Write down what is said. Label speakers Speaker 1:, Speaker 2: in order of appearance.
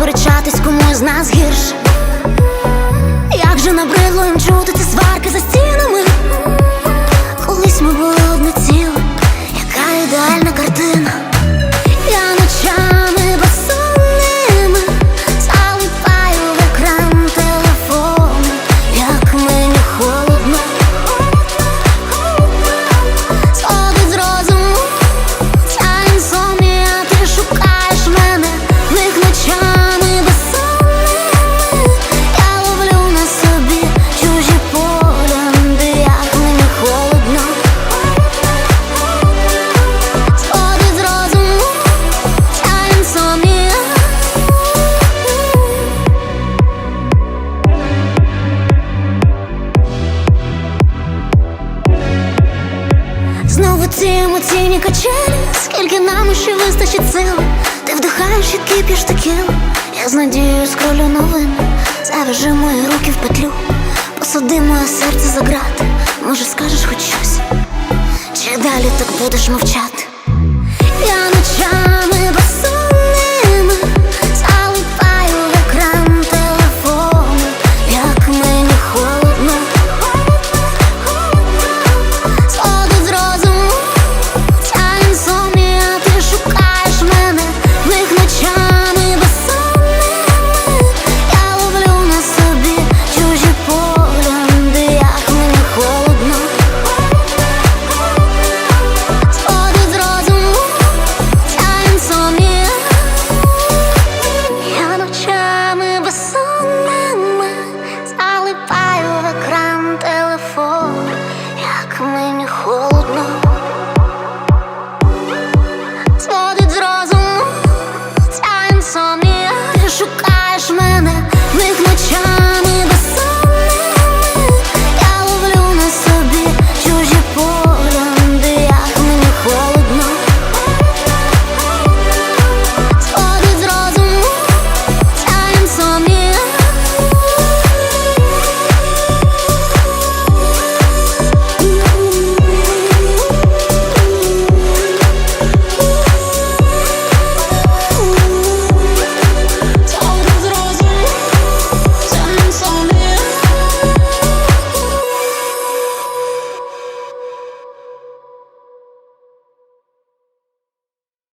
Speaker 1: сперечатись, кому з нас гірше, як же набридло їм чути. Знову ці емоційні качелі. Скільки нам ще вистачить сил? Ти вдихаєш і кипіш таким. Я з надією скролю новини. Завяжи мої руки в петлю. Посади моє серце за грати Може скажеш хоч щось? Чи далі так будеш мовчати? Я ночами